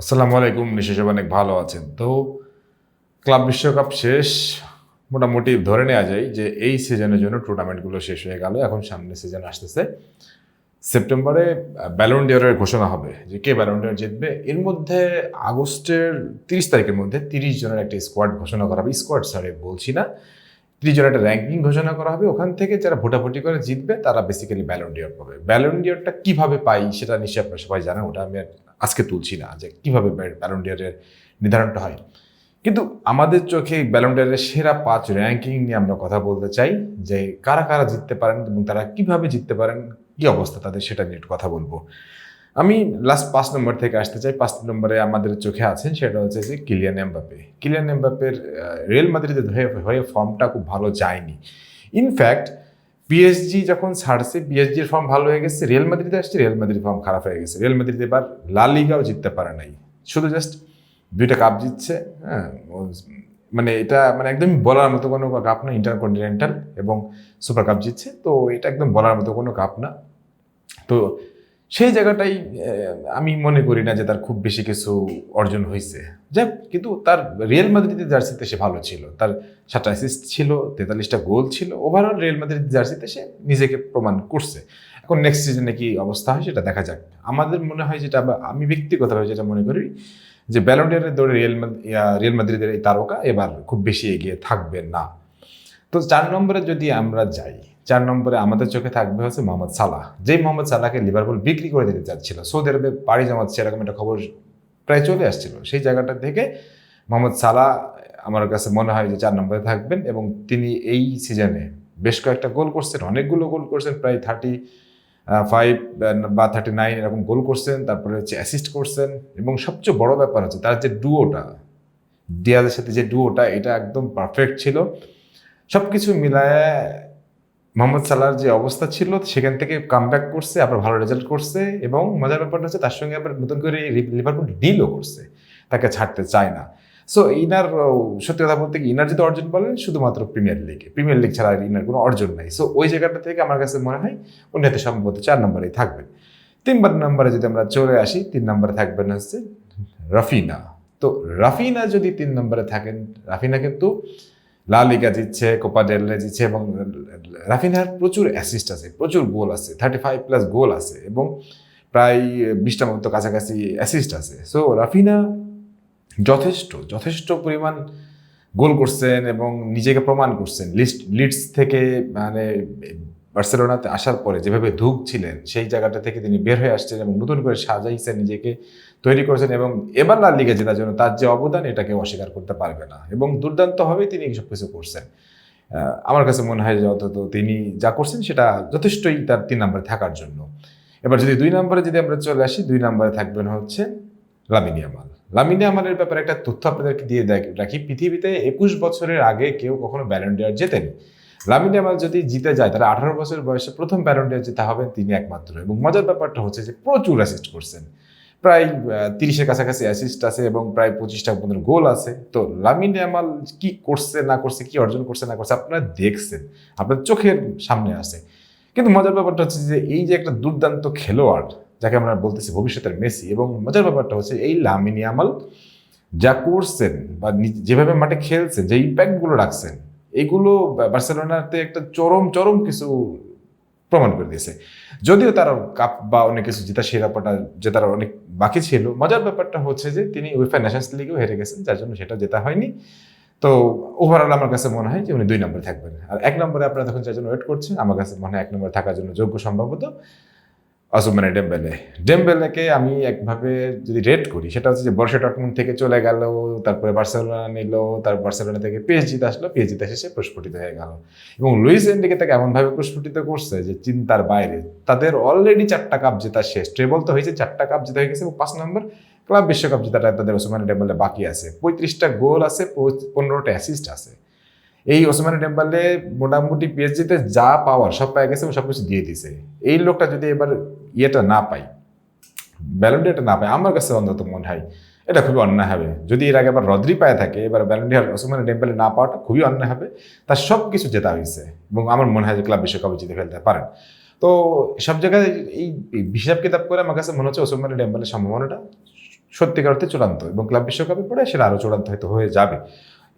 আসসালামু আলাইকুম সব অনেক ভালো আছেন। তো ক্লাব বিশ্বকাপ শেষ, মোটামুটি ধরে নেওয়া যায় যে এই সিজনের জন্য টুর্নামেন্টগুলো শেষ হয়ে গেল। এখন সামনে সিজন আসতেছে। সেপ্টেম্বরে ব্যালন ডিয়ারের ঘোষণা হবে যে কে ব্যালন ডিয়ার জিতবে। এর মধ্যে আগস্টের তিরিশ তারিখের মধ্যে তিরিশ জনের একটা স্কোয়াড ঘোষণা করা হবে। স্কোয়াড স্যারে বলছি না। তিরিশ একটা র্যাঙ্কিং ঘোষণা করা হবে, ওখান থেকে যারা ভোটাভুটি করে জিতবে, তারা বেসিক্যালি ব্যালন ডিয়ার পাবে। ব্যালন ডিয়ারটা কীভাবে পাই সেটা নিশ্চয়ই আপনারা সবাই জানেন, ওটা আমি আজকে তুলছি না যে কীভাবে ব্যালন ডিয়ারের নির্ধারণটা হয়। কিন্তু আমাদের চোখে ব্যালন ডিয়ারের সেরা পাঁচ র্যাঙ্কিং নিয়ে আমরা কথা বলতে চাই, যে কারা কারা জিততে পারেন এবং তারা কীভাবে জিততে পারেন, কি অবস্থা তাদের সেটা নিয়ে একটু কথা বলব। আমি লাস্ট পাঁচ নম্বর থেকে আসতে চাই। পাঁচ নম্বরে আমাদের চোখে আছেন, সেটা হচ্ছে যে কিলিয়ান এমবাপে কিলিয়ান এমবাপের রিয়েল মাদ্রিদের হয়ে হয়ে ফর্মটা খুব ভালো যায়নি। ইনফ্যাক্ট পিএসজি যখন ছাড়ছে পিএসজির ফর্ম ভালো হয়ে গেছে, রিয়েল মাদ্রিদে আসছে, রিয়েল মাদ্রিদ ফর্ম খারাপ হয়ে গেছে। রিয়েল মাদ্রিদ এবার লা লিগাও জিততে পারে নাই। শুধু জাস্ট দুইটা কাপ জিতছে হ্যাঁ মানে এটা মানে একদম বলার মতো কোনো কাপ না ইন্টারকন্টিনেন্টাল এবং সুপার কাপ জিতছে। তো এটা একদম বলার মতো কোনো কাপ না। তো সেই জায়গাটাই আমি মনে করি না যে তার খুব বেশি কিছু অর্জন হয়েছে। যাক, কিন্তু তার রিয়েল মাদ্রিদের জার্সিতে সে ভালো ছিল। তার সাতটা অ্যাসিস্ট ছিল, তেতাল্লিশটা গোল ছিল। ওভারঅল রিয়েল মাদ্রিদ জার্সিতে সে নিজেকে প্রমাণ করছে। এখন নেক্সট সিজনে কি অবস্থা হয় সেটা দেখা যাক। আমাদের মনে হয় যেটা আমি ব্যক্তিগতভাবে যেটা মনে করি যে ব্যালন্ডিয়ারের দৌড়ে রিয়েল রিয়েল মাদ্রিদের এই তারকা এবার খুব বেশি এগিয়ে থাকবে না। তো চার নম্বরে যদি আমরা যাই চার নম্বরে আমাদের চোখে থাকবে হচ্ছে মোহাম্মদ সালাহ। যেই মোহাম্মদ সালাহকে লিভারপুল বিক্রি করে দিতে চাচ্ছিল সৌদি আরবে পাড়ি জমাচ্ছে এরকম একটা খবর প্রায় চলে আসছিল। সেই জায়গাটা থেকে মোহাম্মদ সালাহ আমার কাছে মনে হয় যে চার নম্বরে থাকবেন এবং তিনি এই সিজনে বেশ কয়েকটা গোল করছেন, অনেকগুলো গোল করছেন, প্রায় থার্টি ফাইভ বা থার্টি নাইন এরকম গোল করছেন, তারপরে হচ্ছে অ্যাসিস্ট করছেন এবং সবচেয়ে বড় ব্যাপার হচ্ছে তার যে ডুয়োটা ডিয়াজের সাথে যে ডুয়োটা এটা একদম পারফেক্ট ছিল। সব কিছু মিলায় মোহাম্মদ সালার যে অবস্থা ছিল, সেখান থেকে কাম ব্যাক করছে, আবার ভালো রেজাল্ট করছে এবং মজার ব্যাপারটা হচ্ছে তার সঙ্গে আবার নতুন করে লিভারপুল ডিলও করছে। তাকে ছাড়তে চায় না। সো ইনার সত্যি কথা বলতে ইনার যদি অর্জন বলেন, শুধুমাত্র প্রিমিয়ার লিগে প্রিমিয়ার লিগ ছাড়া ইনার কোনো অর্জন নাই। সো ওই জায়গাটা থেকে আমার কাছে মনে হয়, উনি হয়তো সম্ভবত চার নম্বরেই থাকবেন। তিন নম্বরে যদি আমরা চলে আসি, তিন নম্বরে থাকবেন হচ্ছে রাফিনা। তো রাফিনা যদি তিন নম্বরে থাকেন, রাফিনা কিন্তু লা লিগা জিতছে, কোপা ডেলরে জিতছে এবং রাফিনার প্রচুর অ্যাসিস্ট আছে, প্রচুর গোল আছে থার্টি ফাইভ প্লাস গোল আছে এবং প্রায় বিশটা মতো কাছাকাছি অ্যাসিস্ট আছে। সো রাফিনা যথেষ্ট যথেষ্ট পরিমাণ গোল করছেন এবং নিজেকে প্রমাণ করছেন। লিস্ট লিডস থেকে মানে বার্সেলোনাতে আসার পরে যেভাবে ধুক ছিলেন সেই জায়গাটা থেকে তিনি বের হয়ে আসছেন এবং নতুন করে সাজাইছেন নিজেকে তৈরি করেছেন এবং এবার লাল লিগে জেতার জন্য তার যে অবদান, এটাকে অস্বীকার করতে পারবে না এবং দুর্দান্তভাবে তিনি সব কিছু করছেন। আমার কাছে মনে হয় যে অন্তত তিনি যা করছেন সেটা যথেষ্টই তার তিন নম্বরে থাকার জন্য। এবার যদি দুই নম্বরে যদি আমরা চলে আসি, দুই নম্বরে থাকবেন হচ্ছে লামিনী আমাল লামিনী ব্যাপারে একটা তথ্য আপনাদেরকে দিয়ে রাখি, পৃথিবীতে একুশ বছরের আগে কেউ কখনো ব্যালেন্ডিয়ার জেতেনি। লামিনী আমাল যদি জিতে যায়, তাহলে আঠারো বছর বয়সে প্রথম ব্যালেন্ডিয়ার জেতা হবেন তিনি একমাত্র। এবং মজার ব্যাপারটা হচ্ছে যে প্রচুর অ্যাসিস্ট করছেন। প্রায় তিরিশের কাছাকাছি অ্যাসিস্ট আছে এবং প্রায় পঁচিশটা পনেরো গোল আছে। তো লামিন আমাল কি করছে, না করছে, কি অর্জন করছে, না করছে আপনারা দেখছেন। আপনার চোখের সামনে আছে। কিন্তু মজার ব্যাপারটা হচ্ছে যে এই যে একটা দুর্দান্ত খেলোয়াড়, যাকে আমরা বলতেছি ভবিষ্যতের মেসি, এবং মজার ব্যাপারটা হচ্ছে এই লামিনী আমাল যা করছেন বা যেভাবে মাঠে খেলছেন, যে ইম্প্যাক্টগুলো রাখছেন এগুলো বার্সেলোনাতে একটা চরম চরম কিছু প্রমাণ করে দিয়েছে। যদিও তার কাপ বা অনেক কিছু জেতা শিরাপটা জেতার অনেক বাকি ছিল। মজার ব্যাপারটা হচ্ছে যে তিনি উইফা ন্যাশনস লিগেও হেরে গেছেন, যার জন্য সেটা জেতা হয়নি। তো ওভারঅল আমার কাছে মনে হয় যে উনি দুই নম্বরে থাকবেন। আর এক নম্বরে আপনারা তখন যার জন্য ওয়েট করছেন, আমার কাছে মনে হয় এক নম্বরে থাকার জন্য যোগ্য সম্ভবত। অসুমানে ডেম্বেলে ডেম্বেলেকে আমি একভাবে যদি রেট করি, সেটা হচ্ছে যে বর্ষা ডটমুন্ড থেকে চলে গেল, তারপরে বার্সেলোনা নিল, তার বার্সেলোনা থেকে পিএসজিতে আসলো পিএসজিতে এসে প্রস্ফুটিত হয়ে গেল। এবং লুইস এন্ডিকে তাকে এমনভাবে প্রস্ফুটিত করছে যে চিন্তার বাইরে। তাদের অলরেডি চারটা কাপ জেতা শেষ। ট্রেবল তো হয়েছে, চারটা কাপ জেতা হয়ে গেছে এবং পাঁচ নম্বর ক্লাব বিশ্বকাপ জেতাটা তাদের ওসমানে ডেম্বেলে বাকি আছে। পঁয়ত্রিশটা গোল আছে পনেরোটা অ্যাসিস্ট আছে। এই ওসমানে ডেম্বালে মোটামুটি পিএসজিতে যা পাওয়ার, সব পেয়ে গেছে সব কিছু দিয়ে দিছে। এই লোকটা যদি এবার ইয়েটা না পাই, ব্যালন্ডিয়ারটা না পাই, আমার কাছে অন্তত মনে হয় এটা খুবই অন্যায় হবে। যদি এর আগে আবার রদ্রি পায়ে থাকে, এবার ব্যালন্ডিয়ার ওসমান ডেম্পেলে না পাওয়াটা খুবই অন্যায় হবে, তার সব কিছু জেতা হয়েছে এবং আমার মনে হয় যে ক্লাব বিশ্বকাপে জিতে ফেলতে পারেন। তো সব জায়গায় এই হিসাব কিতাব করে আমার কাছে মনে হচ্ছে ওসমানের ডেম্পেলের সম্ভাবনাটা সত্যিকার অর্থে চূড়ান্ত এবং ক্লাব বিশ্বকাপে পরে সেটা আরও চূড়ান্ত হয়তো হয়ে যাবে।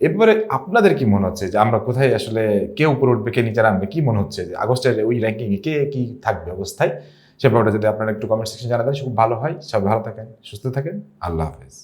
এরপরে আপনাদের কি মনে হচ্ছে যে আমরা কোথায় আসলে কে উপরে উঠবে, কে নিচে নামবে, কি মনে হচ্ছে? যে আগস্টের ওই র্যাঙ্কিংয়ে কে কি থাকবে অবস্থায়? সে ব্যাপারটা যদি আপনারা একটু কমেন্ট সেকশন জানাবেন খুব ভালো হয়। সব ভালো থাকেন, সুস্থ থাকেন। আল্লাহ হাফেজ।